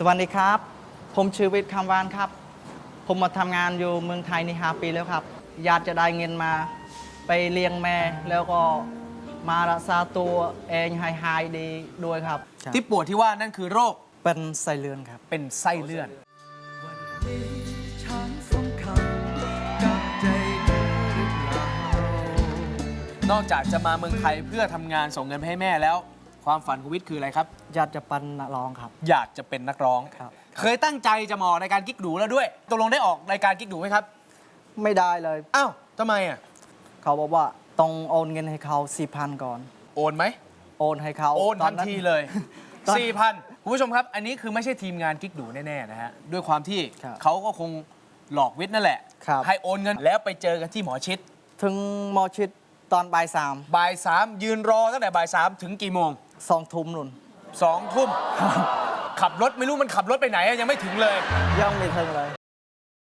สวัสดีครับ ผมชื่อวิทย์คำวานครับ ผมมาทำงานอยู่เมืองไทยนี่ห้าปีแล้วครับญาติจะได้เงินมา ไปเลี้ยงแม่แล้วก็มารักษาตัวเองให้หายดีด้วยครับ ที่ปวดที่ว่านั่นคือโรคเป็นไส้เลื่อนครับ เป็นไส้เลื่อนฉันสำคัญกับใจเธอหรือเปล่านอกจากจะมาเมืองไทยเพื่อทำงานส่งเงินไปให้แม่แล้ว ความฝันของวิทย์คืออะไรครับญาติจะปันนักร้องครับ อยากจะเป็นนักร้อง ครับ เคยตั้งใจจะมาออกรายการกิ๊กดูแล้วด้วยตกลงได้ออกรายการกิ๊กดูไหมครับ ไม่ได้เลย อ้าวทำไมอะ เขาบอกว่าต้องโอนเงินให้เขาสี่พันก่อน โอนไหม โอนให้เขาโอนตทันทีเลย ตอนสี่พันคุณผู้ชมครับ อันนี้คือไม่ใช่ทีมงานกิ๊กดูแน่ๆนะฮะ ด้วยความที่ครับเขาก็คงหลอกวิทย์นั่นแหละ ครับ ให้โอนเงินแล้วไปเจอกันที่หมอชิด ถึงหมอชิด ตอนบ่ายสามบ่ายสามยืนรอตั้งแต่บ่ายสามถึงกี่โมงสองทุ่มนุ่นสองทุ่มขับรถไม่รู้มันขับรถไปไหนอะยังไม่ถึงเลยยังไม่ถึงเลย